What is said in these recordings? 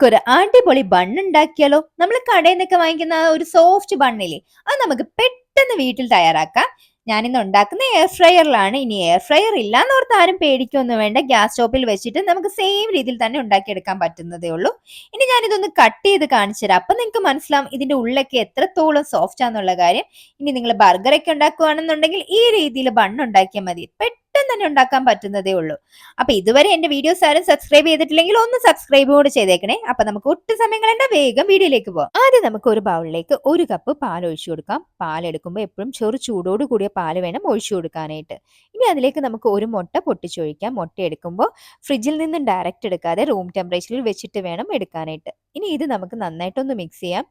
നമുക്കൊരു അടിപൊളി ബൺ ഉണ്ടാക്കിയാലോ? നമ്മൾ കടയിൽ നിന്നൊക്കെ വാങ്ങിക്കുന്ന ഒരു സോഫ്റ്റ് ബണ്ണില്ലേ അത് നമുക്ക് പെട്ടെന്ന് വീട്ടിൽ തയ്യാറാക്കാം. ഞാനിന്ന് ഉണ്ടാക്കുന്ന എയർ ഫ്രയറിലാണ് ഇനി എയർ ഫ്രയർ ഇല്ലാന്ന് ഓർത്ത് ആരും പേടിക്കൊന്നും വേണ്ട. ഗ്യാസ് സ്റ്റോപ്പിൽ വെച്ചിട്ട് നമുക്ക് സെയിം രീതിയിൽ തന്നെ ഉണ്ടാക്കിയെടുക്കാൻ പറ്റുന്നതേ ഉള്ളൂ. ഇനി ഞാനിതൊന്ന് കട്ട് ചെയ്ത് കാണിച്ചു തരാം. അപ്പൊ നിങ്ങൾക്ക് മനസ്സിലാവും ഇതിന്റെ ഉള്ളൊക്കെ എത്രത്തോളം സോഫ്റ്റ് ആണെന്നുള്ള കാര്യം. ഇനി നിങ്ങൾ ബർഗറൊക്കെ ഉണ്ടാക്കുകയാണെന്നുണ്ടെങ്കിൽ ഈ രീതിയിൽ ബണ്ണുണ്ടാക്കിയാൽ മതി. പെട്ടെന്ന് തന്നെ ഉണ്ടാക്കാൻ പറ്റുന്നതേ ഉള്ളൂ. അപ്പൊ ഇതുവരെ എന്റെ വീഡിയോസ് ആരും സബ്സ്ക്രൈബ് ചെയ്തിട്ടില്ലെങ്കിൽ ഒന്ന് സബ്സ്ക്രൈബ് കൂടി ചെയ്തേക്കണേ. അപ്പൊ നമുക്ക് ഒട്ടും സമയം കളണ്ട വേഗം വീഡിയോയിലേക്ക് പോകാം ആദ്യം നമുക്ക് ഒരു ബൗളിലേക്ക് ഒരു കപ്പ് പാൽ ഒഴിച്ചു കൊടുക്കാം. പാൽ എടുക്കുമ്പോൾ എപ്പോഴും ചെറു ചൂടോട് കൂടിയ പാൽ വേണം ഒഴിച്ചു കൊടുക്കാനായിട്ട്. ഇനി അതിലേക്ക് നമുക്ക് ഒരു മുട്ട പൊട്ടിച്ചൊഴിക്കാം. മുട്ട എടുക്കുമ്പോൾ ഫ്രിഡ്ജിൽ നിന്നും ഡയറക്റ്റ് എടുക്കാതെ റൂം ടെമ്പറേച്ചറിൽ വെച്ചിട്ട് വേണം എടുക്കാനായിട്ട്. ഇനി ഇത് നമുക്ക് നന്നായിട്ടൊന്ന് മിക്സ് ചെയ്യാം.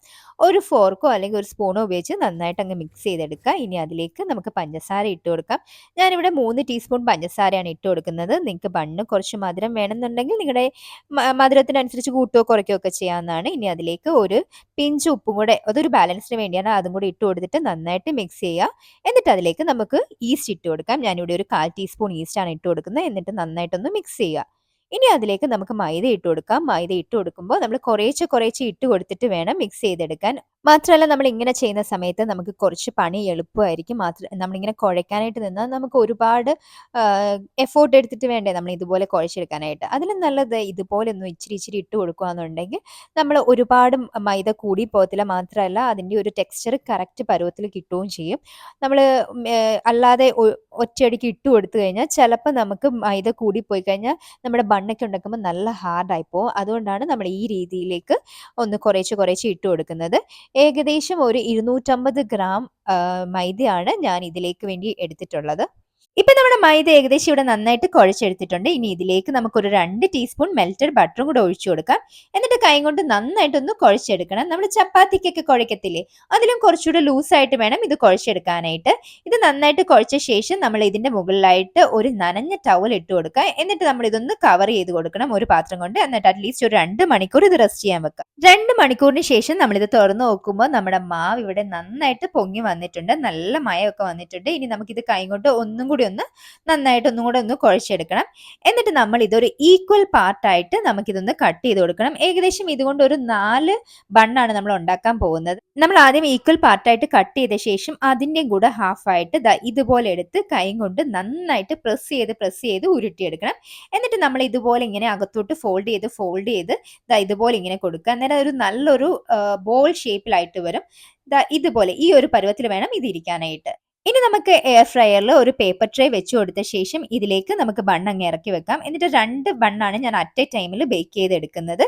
ഒരു ഫോർക്കോ അല്ലെങ്കിൽ ഒരു സ്പൂണോ ഉപയോഗിച്ച് നന്നായിട്ട് അങ്ങ് മിക്സ് ചെയ്തെടുക്കുക. ഇനി അതിലേക്ക് നമുക്ക് പഞ്ചസാര ഇട്ട് കൊടുക്കാം. ഞാനിവിടെ മൂന്ന് ടീസ്പൂൺ പഞ്ചസാരയാണ് ഇട്ട് കൊടുക്കുന്നത്. നിങ്ങൾക്ക് ബണ്ണ് കുറച്ച് മധുരം വേണമെന്നുണ്ടെങ്കിൽ നിങ്ങളുടെ മധുരത്തിനനുസരിച്ച് കൂട്ടുകയോ കുറയ്ക്കുകയോ ഒക്കെ ചെയ്യാവുന്നതാണ്. ഇനി അതിലേക്ക് ഒരു പിഞ്ച് ഉപ്പും കൂടെ അതൊരു ബാലൻസിന് വേണ്ടിയാണ് അതും കൂടി ഇട്ട് കൊടുത്തിട്ട് നന്നായിട്ട് മിക്സ് ചെയ്യുക. എന്നിട്ട് അതിലേക്ക് നമുക്ക് ഈസ്റ്റ് ഇട്ട് കൊടുക്കാം. ഞാനിവിടെ ഒരു കാൽ ടീസ്പൂൺ ഈസ്റ്റ് ആണ് ഇട്ട് കൊടുക്കുന്നത്. എന്നിട്ട് നന്നായിട്ടൊന്ന് മിക്സ് ചെയ്യുക. ഇനി അതിലേക്ക് നമുക്ക് മൈദ ഇട്ട് കൊടുക്കാം. മൈദ ഇട്ട് കൊടുക്കുമ്പോൾ നമ്മൾ കുറേശ്ശെ കുറേശ്ശെ ഇട്ട് കൊടുത്തിട്ട് വേണം മിക്സ് ചെയ്തെടുക്കാൻ. മാത്രമല്ല നമ്മൾ ഇങ്ങനെ ചെയ്യുന്ന സമയത്ത് നമുക്ക് കുറച്ച് പണി എളുപ്പമായിരിക്കും. മാത്രം നമ്മളിങ്ങനെ കുഴയ്ക്കാനായിട്ട് നിന്നാൽ നമുക്ക് ഒരുപാട് എഫോർട്ട് എടുത്തിട്ട് വേണ്ടേ നമ്മൾ ഇതുപോലെ കുഴച്ചെടുക്കാനായിട്ട്. അതിലും നല്ലത് ഇതുപോലെ ഒന്ന് ഇച്ചിരി ഇച്ചിരി ഇട്ട് കൊടുക്കുകയാണെന്നുണ്ടെങ്കിൽ നമ്മൾ ഒരുപാട് മൈദ കൂടി പോകത്തില്ല മാത്രമല്ല അതിന്റെ ഒരു ടെക്സ്ചർ കറക്റ്റ് പരുവത്തിൽ കിട്ടുകയും ചെയ്യും. നമ്മൾ അല്ലാതെ ഒറ്റയടിക്ക് ഇട്ട് കൊടുത്തു കഴിഞ്ഞാൽ ചിലപ്പോൾ നമുക്ക് മൈദ കൂടി പോയി കഴിഞ്ഞാൽ നമ്മുടെ ബണ്ണൊക്കെ ഉണ്ടാക്കുമ്പോൾ നല്ല ഹാർഡായി പോകും അതുകൊണ്ടാണ് നമ്മൾ ഈ രീതിയിലേക്ക് ഒന്ന് കുറേശ്ശെ കുറേശ്ശെ ഇട്ട് കൊടുക്കുന്നത്. ഏകദേശം ഒരു ഇരുന്നൂറ്റമ്പത് ഗ്രാം മൈദയാണ് ഞാൻ ഇതിലേക്ക് വേണ്ടി എടുത്തിട്ടുള്ളത്. നമ്മുടെ മൈദ ഏകദേശം ഇവിടെ നന്നായിട്ട് കുഴച്ചെടുത്തിട്ടുണ്ട്. ഇനി ഇതിലേക്ക് നമുക്കൊരു രണ്ട് ടീസ്പൂൺ മെൽറ്റഡ് ബട്ടറും കൂടെ ഒഴിച്ചു കൊടുക്കാം. എന്നിട്ട് കൈ കൊണ്ട് നന്നായിട്ടൊന്ന് കുഴച്ചെടുക്കണം. നമ്മൾ ചപ്പാത്തിക്കൊക്കെ കുഴക്കത്തില്ലേ? അതിലും കുറച്ചുകൂടെ ലൂസായിട്ട് വേണം ഇത് കുഴച്ചെടുക്കാനായിട്ട്. ഇത് നന്നായിട്ട് കുഴച്ച ശേഷം നമ്മൾ ഇതിന്റെ മുകളിലായിട്ട് ഒരു നനഞ്ഞ ടവൽ ഇട്ട് കൊടുക്കുക. എന്നിട്ട് നമ്മൾ ഇതൊന്ന് കവർ ചെയ്ത് കൊടുക്കണം ഒരു പാത്രം കൊണ്ട്. എന്നിട്ട് അറ്റ്ലീസ്റ്റ് ഒരു രണ്ട് മണിക്കൂർ ഇത് റെസ്റ്റ് ചെയ്യാൻ വെക്കുക. രണ്ട് മണിക്കൂറിന് ശേഷം നമ്മൾ ഇത് തുറന്നു നോക്കുമ്പോൾ നമ്മുടെ മാവ് ഇവിടെ നന്നായിട്ട് പൊങ്ങി വന്നിട്ടുണ്ട്. നല്ല മയമൊക്കെ വന്നിട്ടുണ്ട്. ഇനി നമുക്കിത് കൈ കൊണ്ട് ഒന്നും കൂടി ഒന്ന് നന്നായിട്ട് കൂടെ ഒന്ന് കുഴച്ചെടുക്കണം. എന്നിട്ട് നമ്മൾ ഇതൊരു ഈക്വൽ പാർട്ടായിട്ട് നമുക്കിതൊന്ന് കട്ട് ചെയ്ത് കൊടുക്കണം. ഏകദേശം ഇതുകൊണ്ട് ഒരു നാല് ബണ്ണാണ് നമ്മൾ ഉണ്ടാക്കാൻ പോകുന്നത്. നമ്മൾ ആദ്യം ഈക്വൽ പാർട്ടായിട്ട് കട്ട് ചെയ്ത ശേഷം അതിന്റെ കൂടെ ഹാഫായിട്ട് ഇതുപോലെ എടുത്ത് കൈ കൊണ്ട് നന്നായിട്ട് പ്രസ് ചെയ്ത് പ്രസ് ചെയ്ത് ഉരുട്ടിയെടുക്കണം. എന്നിട്ട് നമ്മൾ ഇതുപോലെ ഇങ്ങനെ അകത്തോട്ട് ഫോൾഡ് ചെയ്ത് ഫോൾഡ് ചെയ്ത് ഇതുപോലെ ഇങ്ങനെ കൊടുക്കുക. അന്നേരം ഒരു നല്ലൊരു ബോൾ ഷേപ്പിലായിട്ട് വരും. ഇതുപോലെ ഈ ഒരു പരുവത്തിൽ വേണം ഇതിരിക്കാനായിട്ട് ഇനി നമുക്ക് എയർ ഫ്രയറിൽ ഒരു പേപ്പർ ട്രേ വെച്ച് കൊടുത്ത ശേഷം ഇതിലേക്ക് നമുക്ക് ബൺ അങ്ങ് ഇറക്കി വെക്കാം. എന്നിട്ട് രണ്ട് ബണ്ണാണ് ഞാൻ അറ്റ് എ ടൈമിൽ ബേക്ക് ചെയ്തെടുക്കുന്നത്.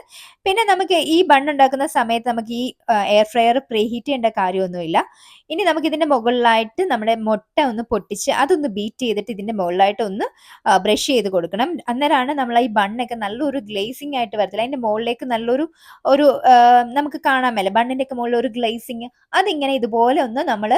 പിന്നെ നമുക്ക് ഈ ബൺ ഉണ്ടാക്കുന്ന സമയത്ത് നമുക്ക് ഈ എയർ ഫ്രയർ പ്രീ ഹീറ്റ് ചെയ്യേണ്ട കാര്യമൊന്നുമില്ല. ഇനി നമുക്ക് ഇതിന്റെ മുകളിലായിട്ട് നമ്മുടെ മുട്ട ഒന്ന് പൊട്ടിച്ച് അതൊന്ന് ബീറ്റ് ചെയ്തിട്ട് ഇതിന്റെ മുകളിലായിട്ട് ഒന്ന് ബ്രഷ് ചെയ്ത് കൊടുക്കണം. അന്നേരമാണ് നമ്മൾ ഈ ബണ്ണൊക്കെ നല്ലൊരു ഗ്ലേസിംഗ് ആയിട്ട് വരത്തില്ല അതിന്റെ മുകളിലേക്ക് നല്ലൊരു ഒരു നമുക്ക് നമുക്ക് കാണാമല്ലേ ബണ്ണിന്റെ ഒക്കെ മുകളിൽ ഒരു ഗ്ലേസിങ് അതിങ്ങനെ ഇതുപോലെ ഒന്ന് നമ്മൾ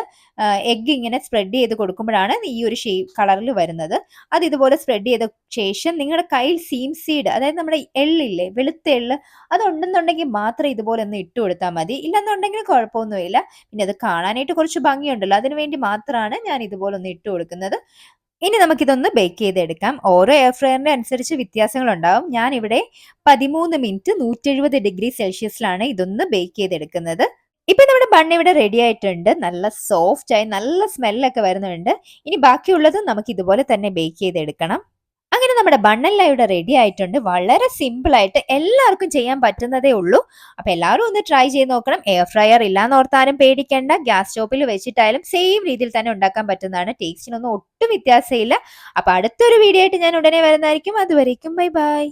എഗ്ഗ് ഇങ്ങനെ സ്പ്രെഡ് ചെയ്ത് കൊടുക്കുമ്പോഴാണ് ഈ ഒരു ഷേപ്പ് കളറിൽ വരുന്നത്. അത് ഇതുപോലെ സ്പ്രെഡ് ചെയ്ത ശേഷം നിങ്ങളുടെ കയ്യിൽ സീം സീഡ് അതായത് നമ്മുടെ എള്ളില്ലേ വെളുത്ത എള്ള് അതുണ്ടെന്നുണ്ടെങ്കിൽ മാത്രം ഇതുപോലെ ഒന്ന് ഇട്ട് കൊടുത്താൽ മതി. ഇല്ലെന്നുണ്ടെങ്കിൽ കുഴപ്പമൊന്നുമില്ല. പിന്നെ അത് കാണാനായിട്ട് കുറച്ച് ഭംഗിയുണ്ടല്ലോ. അതിനു വേണ്ടി മാത്രമാണ് ഞാൻ ഇതുപോലെ ഒന്ന് ഇട്ട് കൊടുക്കുന്നത്. ഇനി നമുക്കിതൊന്ന് ബേക്ക് ചെയ്തെടുക്കാം. ഓരോ എയർ ഫ്രയറിന്റെ അനുസരിച്ച് വ്യത്യാസങ്ങളുണ്ടാവും. ഞാനിവിടെ പതിമൂന്ന് മിനിറ്റ് നൂറ്റെഴുപത് ഡിഗ്രി സെൽഷ്യസിലാണ് ഇതൊന്ന് ബേക്ക് ചെയ്തെടുക്കുന്നത്. ഇപ്പൊ നമ്മുടെ ബണ്ണ് ഇവിടെ റെഡി ആയിട്ടുണ്ട്. നല്ല സോഫ്റ്റ് ആയി നല്ല സ്മെല്ലൊക്കെ വരുന്നുണ്ട്. ഇനി ബാക്കിയുള്ളത് നമുക്ക് ഇതുപോലെ തന്നെ ബേക്ക് ചെയ്തെടുക്കണം. അങ്ങനെ നമ്മുടെ ബണ്ണെല്ലാം ഇവിടെ റെഡി ആയിട്ടുണ്ട്. വളരെ സിമ്പിൾ ആയിട്ട് എല്ലാവർക്കും ചെയ്യാൻ പറ്റുന്നതേ ഉള്ളൂ. അപ്പൊ എല്ലാവരും ഒന്ന് ട്രൈ ചെയ്ത് നോക്കണം. എയർ ഫ്രയർ ഇല്ലാന്ന് ഓർത്താരും പേടിക്കേണ്ട. ഗ്യാസ് സ്റ്റോപ്പിൽ വെച്ചിട്ടായാലും സെയിം രീതിയിൽ തന്നെ ഉണ്ടാക്കാൻ പറ്റുന്നതാണ്. ടേസ്റ്റിനൊന്നും ഒട്ടും വ്യത്യാസമില്ല. അപ്പൊ അടുത്തൊരു വീഡിയോ ആയിട്ട് ഞാൻ ഉടനെ വരുന്നതായിരിക്കും. അതുവരേക്കും ബൈ ബൈ